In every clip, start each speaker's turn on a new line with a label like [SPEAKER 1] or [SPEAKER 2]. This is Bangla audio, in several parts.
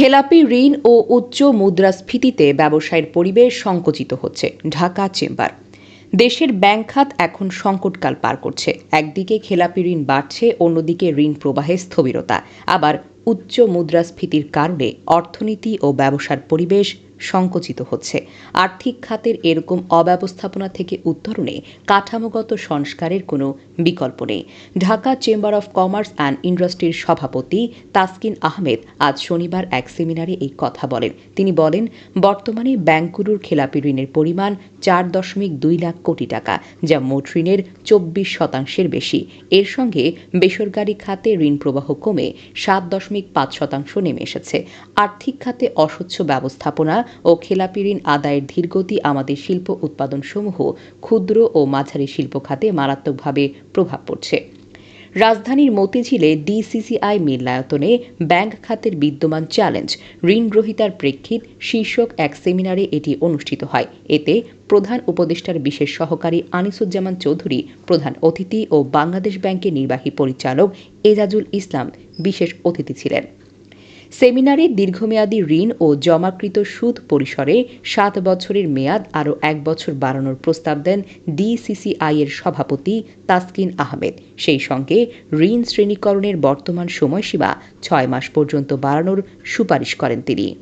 [SPEAKER 1] খেলাপি, ঋণ ও উচ্চ মুদ্রাস্ফীতিতে ব্যবসায়ের পরিবেশ সংকুচিত হচ্ছে ঢাকা চেম্বার। দেশের ব্যাংক খাত এখন সংকটকাল পার করছে। একদিকে খেলাপি ঋণ বাড়ছে, অন্যদিকে ঋণ প্রবাহে স্থবিরতা। আবার উচ্চ মুদ্রাস্ফীতির কারণে অর্থনীতি ও ব্যবসার পরিবেশ সংকুচিত হচ্ছে। আর্থিক খাতের এরকম অব্যবস্থাপনা থেকে উত্তরণে কাঠামোগত সংস্কারের কোনো বিকল্প নেই। Dhaka chamber of commerce and ইন্ডাস্ট্রির সভাপতি তাসকিন আহমেদ আজ শনিবার এক সেমিনারে এই কথা বলেন। তিনি বলেন, বর্তমানে ব্যাংকগুলোর খেলাপি ঋণের পরিমাণ চার দশমিক দুই লাখ কোটি টাকা, যা মোট ঋণের চব্বিশ শতাংশের বেশি। এর সঙ্গে বেসরকারি খাতে ঋণ প্রবাহ কমে সাত দশমিক পাঁচ শতাংশ নেমে এসেছে। আর্থিক খাতে অস্বচ্ছ ব্যবস্থাপনা ও খেলাপি ঋণ আদায়ের ধীরগতি আমাদের শিল্প উৎপাদনসমূহ ক্ষুদ্র ও মাঝারি শিল্প খাতে মারাত্মকভাবে প্রভাব পড়ছে। রাজধানীর মতিঝিলে ডিসিসিআই মিলনায়তনে ব্যাংক খাতের বিদ্যমান চ্যালেঞ্জ, ঋণ গ্রহীতার প্রেক্ষিত শীর্ষক এক সেমিনারে এটি অনুষ্ঠিত হয়। এতে প্রধান উপদেষ্টার বিশেষ সহকারী আনিসুজ্জামান চৌধুরী, প্রধান অতিথি ও বাংলাদেশ ব্যাংকের নির্বাহী পরিচালক এজাজুল ইসলাম বিশেষ অতিথি ছিলেন। সেমিনারে দীর্ঘমেয়াদী ঋণ ও জমাকৃত সুদ পরিসরে সাত বছরের মেয়াদ আরও এক বছর বাড়ানোর প্রস্তাব দেন ডিসিসিআই এর সভাপতি তাসকিন আহমেদ। সেই সঙ্গে ঋণ শ্রেণীকরণের বর্তমান সময়সীমা ছয় মাস পর্যন্ত বাড়ানোর সুপারিশ করেন তিনি।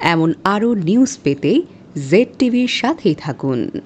[SPEAKER 1] এমন আরও নিউজ পেতে জেড টিভির সাথেই থাকুন।